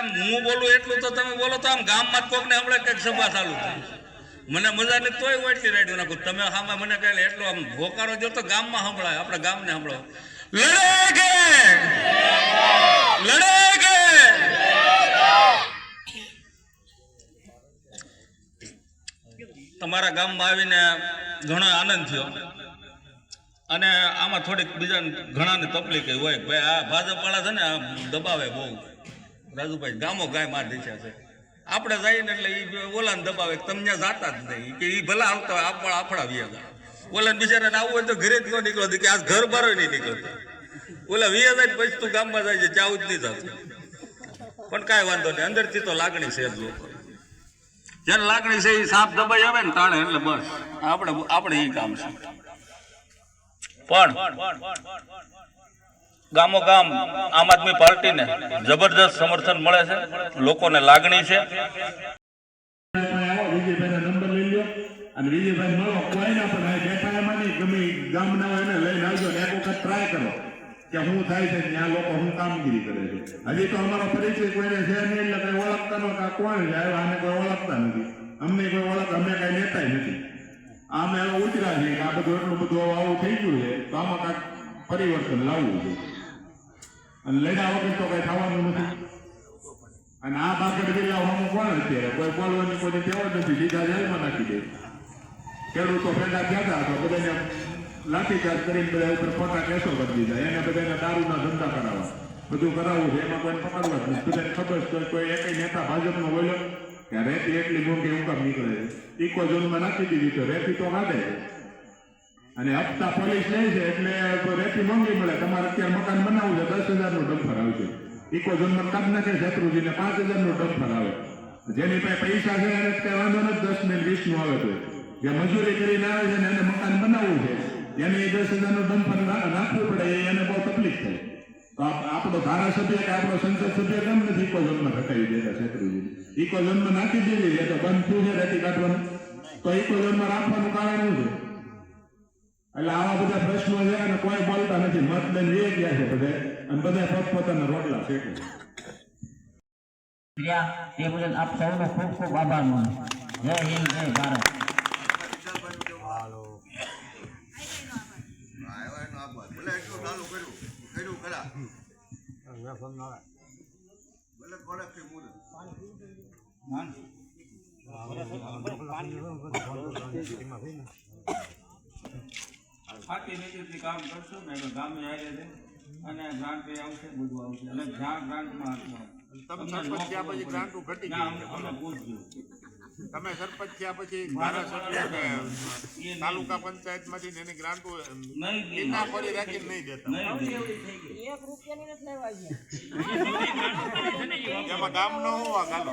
આમ હું બોલું એટલું તો તમે બોલો તો આમ ગામમાં કોક ને હમણાં કંઈક સભા ચાલુ થઈ મને મજા નથી, તોય ઓટલી રાડ્યું નાખું. તમે સામે મને કહે એટલો આમ ભોકારો જો તો ગામમાં સંભળાય, આપણા ગામને સંભળાય લડેગે લડેગે તમારા ગામમાં આવીને ઘણો આનંદ થયો. અને આમાં થોડીક બીજા ઘણાને તકલીફ હોય ભાઈ આ ભાજપ વાળા છે ને આ દબાવે બહુ. રાજુભાઈ, ગામો ગાય માર દીધા છે. આપણે જઈએ ને એટલે એ ઓલાને દબાવે તમને જાતા જ નહીં. કે એ ભલા આવતા હોય આપણા આપણા વ્યાજ ઓલા બિચારાને આવવું હોય તો ઘરે જ ન નીકળતો કે આ ઘર બારો નહીં નીકળતા. ઓલા વ્યાજ જાય પછી તું ગામમાં જાય છે જાવું જ નહીં જતું પણ કાંઈ વાંધો નહીં, અંદરથી તો લાગણી છે જ લોકો. જેને લાગણી છે એ સાપ દબાઈ આવે ને તાણે, એટલે બસ. આપણે આપણે એ કામ છે. પણ ગામો ગામ આમ આદમી પાર્ટીને જબરદસ્ત સમર્થન મળે છે, લોકોને લાગણી છે. અને વિજયભાઈ મળો, કોઈના પણ બેઠા એમાં નહીં, ગમે ગામના એને લઈને આવજો એક વખત ટ્રાય કરો. કે હું થાય છે ત્યાં લોકો હું કામગીરી કરે છે. હજી તો અમારો પરિચય કોઈને છે નહીં એટલે કઈ ઓળખતા નો કે આ કોણ છે? આવ્યા આને કોઈ ઓળખતા નથી. અમને કોઈ ઓળખ, અમે કઈ લેતા નથી. આમે એવા ઉતરા છે કે આ બધું એટલું બધું આવું થઈ ગયું છે, તો આમાં કાંઈક પરિવર્તન લાવવું છે અને લડ્યા વગર તો કઈ થવાનું નથી. અને આ બાગડ બિલ્લા હું કોણ અત્યારે? કોઈ બોલવાની કોઈ ટેવ જ નથી. સીધા જેલમાં નાખી દે. ખેડૂતો પેદા થયા હતા તો બધાને લાઠીચાર્જ કરીને બધા ઉપર ખોટા કેસો કરી દીધા એને બધાને દારૂના ધંધા કરાવવા. બધું કરાવવું છે. એમાં કોઈને પકડવા જ નથી. બધાને ખબર છે કોઈ એક નેતા ભાજપનો બોલ્યો કે રેતી એટલી મોંઘી હું નીકળે ઇકો ઝોનમાં નાખી દીધી તો રેતી તો કાઢે અને હપ્તા પોલીસ લે છે એટલે રેતી મોંઘી મળે. તમારે અત્યારે મકાન બનાવવું છે, દસ હજારનું ડમ્ફર આવશે ઇકો ઝોનમાં કામ નાખે, શત્રુજીને પાંચ હજાર નો ડમ્ફર આવે. જેની પાસે પૈસા છે, એને કઈ વાંધો નથી, દસ ને વીસનું આવે છે. જે મજૂરી કરીને આવે છે ને એને મકાન બનાવવું છે, એને એ દસ નો ડમ્ફર નાખવું પડે એને બહુ તકલીફ થાય. તો આપ- આપણો ધારાસભ્ય કે આપણો સંસદ સભ્ય કેમ નથી ઇકો ઝોનમાં હટાવી દેતા શત્રુજી? ઇકો ઝોનમાં નાખી દેવી એ તો બંધ થયું છે, રેતી કાઢવાનું. તો ઇકો ઝોનમાં રાખવાનું કારણ શું છે? એટલે આવા બધા પ્રશ્નો છે અને કોઈ બોલતા નથી. મત એ ગયા છે બધે. અને બધા પોતપોતાના રોટલા શેકે. એ બદલ આપ સૌનો ખૂબ ખૂબ આભાર માનું જય હિન્દ જય ભારત. આવ્યા એનો એટલું ફાટી નીચેથી કામ કરશું ને એટલે ગામે આવી છે. અને ગ્રાન્ટ એ આવશે બધું આવશે. અને જ્યાં ગ્રાન્ટમાં તમે સરપંચ થયા પછી તાલુકા ઘટી માંથી એની અમે પૂછજો તમે સરપંચ થયા પછી ધારાસભ્ય ગામ ન હોવા ને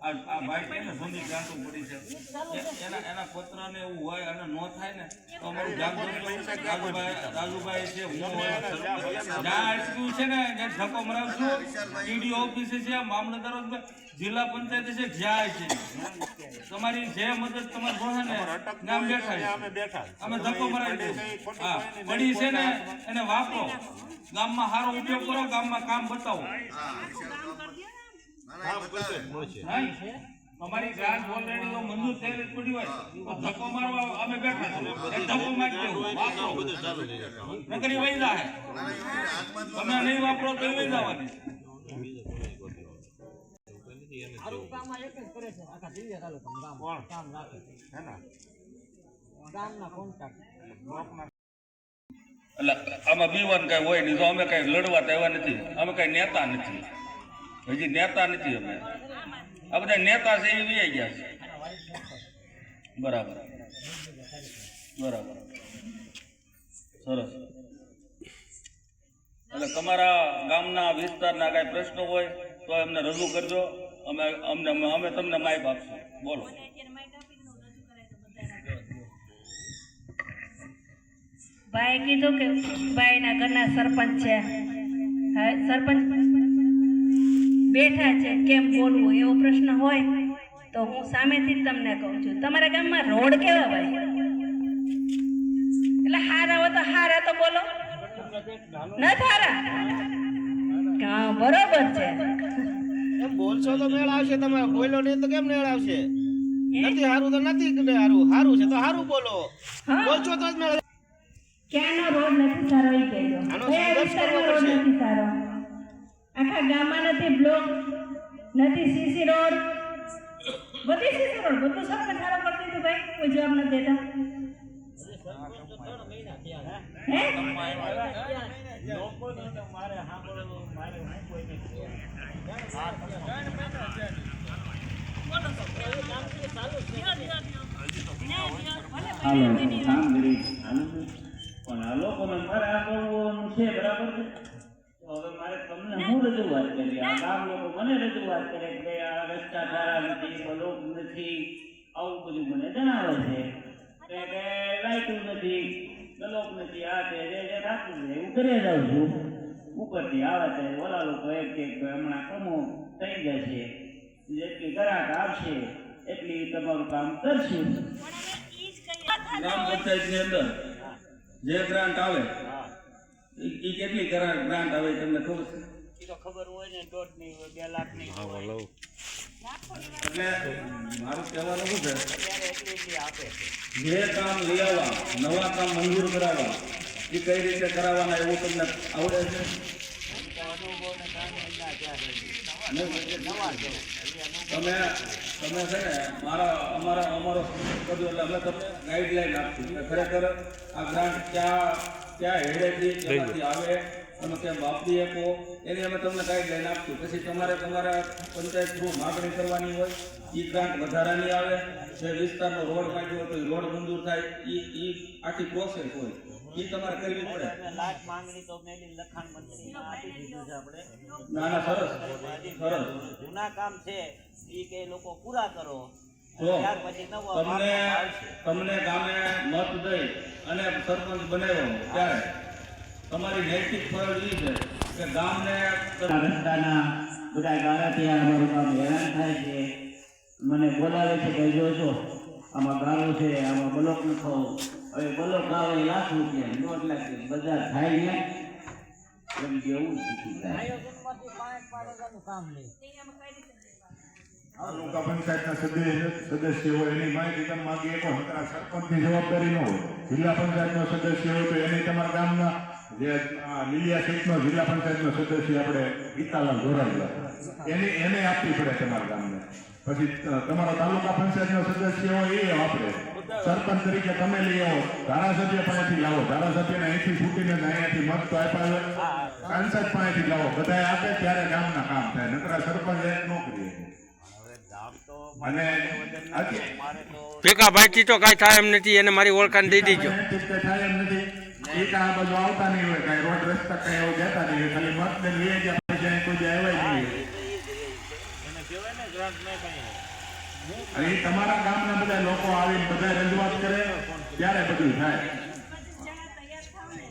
છે ને જૂની ગ્રાન્ટો પડી છે. એના એના પત્રને એવું હોય અને નો થાય ને તો અમારું જાગૃત રાજુભાઈ રાજુભાઈ છે હું જ્યાં અટક્યું છે ને ત્યાં ધક્કો મરાવશું ટીડીઓ ઓફિસે છે મામલતદાર જિલ્લા પંચાયત છે જ્યાં છે. તમારી જે મદદ તમારે જોશે ને ત્યાં બેઠા અમે બેઠા. અમે ધક્કો મરાવી દઈશું. હા પડી છે ને એને વાપરો. ગામમાં સારો ઉપયોગ કરો ગામમાં કામ બતાવો. અમારી ગ્રાન્ટ ઓલરેડી તો મંજૂર થયેલી પડી હોય. તો ધક્કો મારવા અમે બેઠા છીએ. ધક્કો મારી દેવું વાપરો નકર વહી જાહે. નાના યુવાનોને હાથમાં જ તમે નહીં વાપરો તો વહી જવાની. એટલે આમાં બીવાન કઈ હોય નહીં તો અમે કઈ લડવા તો એવા નથી. અમે કઈ નેતા નથી. હજી નેતા નથી અમે. આ બધા નેતા છે, એ વી ગયા છે. બરાબર. બરાબર. સરસ. એટલે તમારા ગામના વિસ્તારના કાંઈ પ્રશ્નો હોય, તો એમને રજૂ કરજો. અમે, અમને, અમે તમને માહિતી આપશું. બોલો. ભાઈ કીધું કે ભાઈના ઘરના સરપંચ છે. સરપંચ બેઠા છે કેમ બોલવું? એવો પ્રશ્ન હોય તો હું સામેથી જ તમને કહું છું. તમારા ગામમાં રોડ કેવા હોય? એટલે હારા હોય તો હારા તો બોલો. ન હારા? હા બરોબર છે. એમ બોલશો તો મેળ આવશે તમે. બોલો નહીં તો કેમ મેળ આવશે? નથી હારું તો નથી કે હારું. હારું છે તો હારું બોલો. હા. બોલશો તો જ મેળ ક્યાંનો રોડ નથી સારો એ કહેજો. આનો સંઘર્ષ કરવો પડશે. આખા ગામમાં નથી બ્લોક, નથી સીસી રોડ. બધી સીસી રોડ, બધું સરકાર સારો કરી દીધું ભાઈ. કોઈ જવાબ નથી દેતા. હાલો પણ આ લોકોને મારે આ કરવું છે, બરાબર છે તો હવે મારે તમને હું રજૂઆત કરી આ ગામ લોકો મને રજૂઆત કરે કે આ રસ્તા સારા નથી લોક નથી આવું બધું મને જણાવે છે. કે કે લાઈટું નથી બ્લોક નથી આ છે જે જે થતું છે એવું કરે જાઉં છું. ઉપરથી આવે છે ઓલા લોકો એક એક હમણાં કમો થઈ જશે. જેટલી ગ્રાહક આવશે એટલી તમારું કામ કરશું. ગ્રામ પંચાયતની અંદર જે ગ્રાન્ટ આવે એ ઈ કેટલી ગ્રાન્ટ ગ્રાન્ટ આવે તમને ખબર છે? ઈ તો ખબર હોય ને દોઢની હોય બે લાખની હોય. એટલે મારું કહેવાનું શું છે? જે કામ લઈ આવવા નવા કામ મંજૂર કરાવવા એ કઈ રીતે કરાવવાના એવું તમને આવડે છે? તમે તમે છે ને મારા અમારા અમારો એટલે અમે તમને ગાઈડલાઈન આપશું. ખરેખર આ ગ્રાન્ટ ક્યાં ક્યાં હેડેથી ક્યાંથી આવે તમે ક્યાં વાપરી શકો. એની અમે તમને ગાઈડલાઈન આપશું. પછી તમારે તમારા પંચાયત થ્રુ માગણી કરવાની હોય એ ગ્રાન્ટ વધારાની આવે. જે વિસ્તારનો રોડ કાઢ્યો હોય તો એ રોડ મંજૂર થાય. એ એ આખી પ્રોસેસ હોય. એ તમારે કરવી પડે. ના ના સરસ. સરસ. જૂના કામ છે. એ કે લોકો પૂરા કરો. જો નવો તમને તમને ગામે મત દઈ અને સરપંચ બનાવ્યો ત્યારે. તમારી નૈતિક ફરજ એ છે કે ગામને રસ્તાના બધા ગાળાથી આ અમારું કામ હેરાન થાય છે. મને બોલાવે છે કે છો આમાં ગાળો છે આમાં બ્લોક નખો. હવે બ્લોક આવે લાખ રૂપિયા દોઢ લાખ. બધા થાય ને? એમ જેવું શીખી જાય તાલુકા પંચાયતના સદસ્ય હોય એની માહિતી તમે માગી એક નકર સરપંચની જવાબદારી ન હોય. જિલ્લા પંચાયતનો સદસ્ય હોય તો એને તમારા ગામના જે લીલિયા સીટનો જિલ્લા પંચાયતનો સદસ્ય આપણે ગીતાલાલ ગોરાલા એને એને આપવી પડે તમારા ગામને. પછી તમારો તાલુકા પંચાયતનો સદસ્ય હોય એ આપણે સરપંચ તરીકે તમે લઈ આવો. ધારાસભ્ય પાસેથી લાવો. ધારાસભ્યને અહીંથી છૂટીને અહીંયાથી મત તો આપ્યા સાંસદ પાસેથી લાવો. બધા આપે ત્યારે ગામના કામ થાય. નકરા સરપંચ એક ભેગા ભાઈથી તો કાંઈ થાય એમ નથી એને મારી ઓળખાણ દઈ દીજો. એનાથી કંઈ થાય એમ નથી. એ કાં આ બાજુ આવતા નહીં હોય કાંઈ રોડ રસ્તા કાંઈ એવું જતા નહીં હોય ખાલી મત ને લઈ ગયા પછી અહીં કોઈ જાય નહીં હોય. એને કહેવાય ને ગ્રાન્ટ નહીં. કઈ અને એ તમારા ગામના બધા લોકો આવીને બધા રજૂઆત કરે ત્યારે બધું થાય.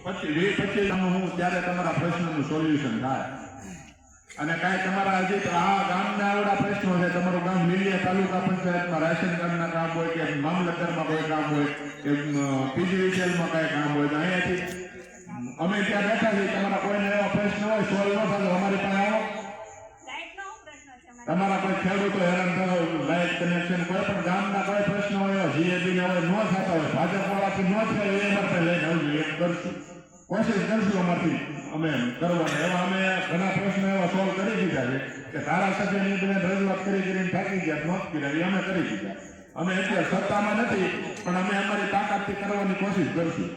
પછી વીસ પચીસ હું ત્યારે તમારા પ્રશ્નનું સોલ્યુશન થાય. અને કાંઈ તમારા હજી આ ગામના આવડા પ્રશ્નો છે. તમારું ગામ લીલિયા તાલુકા પંચાયતમાં, રાશન કાર્ડના કામ હોય કે મામલતદારમાં કોઈ કામ હોય કે પીજીવીસીએલમાં કાંઈ કામ હોય તો અહીંયાથી અમે ત્યાં બેઠા છીએ. તમારા કોઈને એવા પ્રશ્ન હોય, સોલ્વ ન થાય અમારી પાસે આવો. તમારા કોઈ ખેડૂતો હેરાન થયો લાઇટ કનેક્શન કોઈ પણ ગામના કોઈ પ્રશ્ન હોય જીએબી ને હોય, ન થતા હોય ભાજપ વાળાથી ન થાય, એ માટે લઈને આવજો એક કરશું. કોશિશ કરશું અમારથી. અમે કરવાના એવા અમે ઘણા પ્રશ્નો એવા સોલ્વ કરી દીધા છે કે ધારાસભ્યની બધા રજૂઆત કરી કરીને થાકી ગયા નોંધ કર્યા એ અમે કરી દીધા. અમે અત્યારે સત્તામાં નથી પણ અમે અમારી તાકાતથી કરવાની કોશિશ કરશું.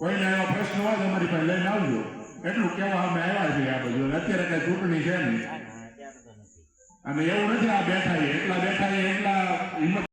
કોઈને એવા પ્રશ્ન હોય અમારી પાસે લઈને આવજો. એટલું કહેવા અમે આવ્યા છીએ આ બધું અત્યારે કઈ ચૂંટણી છે નહીં. અને એવું નથી આ બેઠા. એટલા બેઠા એટલા હિંમત